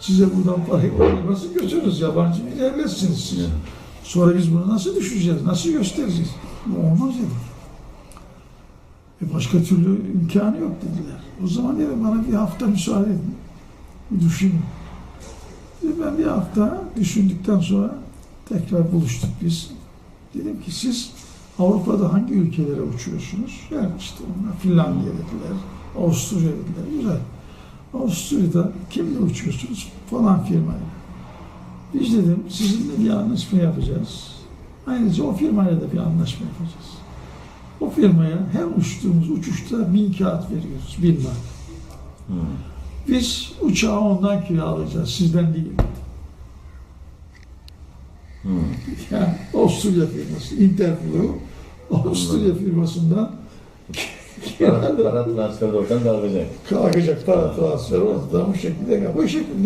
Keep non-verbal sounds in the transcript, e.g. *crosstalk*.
Size buradan parayı nasıl götürürüz? Yabancı bir devletsiniz siz. Sonra biz bunu nasıl düşüreceğiz? Nasıl göstereceğiz? Bu olmaz dedi. E başka türlü imkanı yok dediler. O zaman dedim bana bir hafta müsaade edin. Bir düşünün. Dedim ben bir hafta düşündükten sonra tekrar buluştuk biz. Dedim ki siz Avrupa'da hangi ülkelere uçuyorsunuz? Yani işte onlar Finlandiya dediler, Avusturya dediler. Güzel. Avusturya'da kimle uçuyorsunuz? Falan firmayla. Biz dedim sizinle bir anlaşma yapacağız. Ayrıca o firmayla da bir anlaşma yapacağız. O firmaya her uçtuğumuz uçuşta bin kağıt veriyoruz, bin mark. Biz uçağı ondan kiralayacağız, sizden değil. *laughs* Yani Avusturya firması, Interflow, Avusturya firmasından Para, para transferi oradan kalkacak. kalkacak para transferi ortadan bu şekilde. Bu şekilde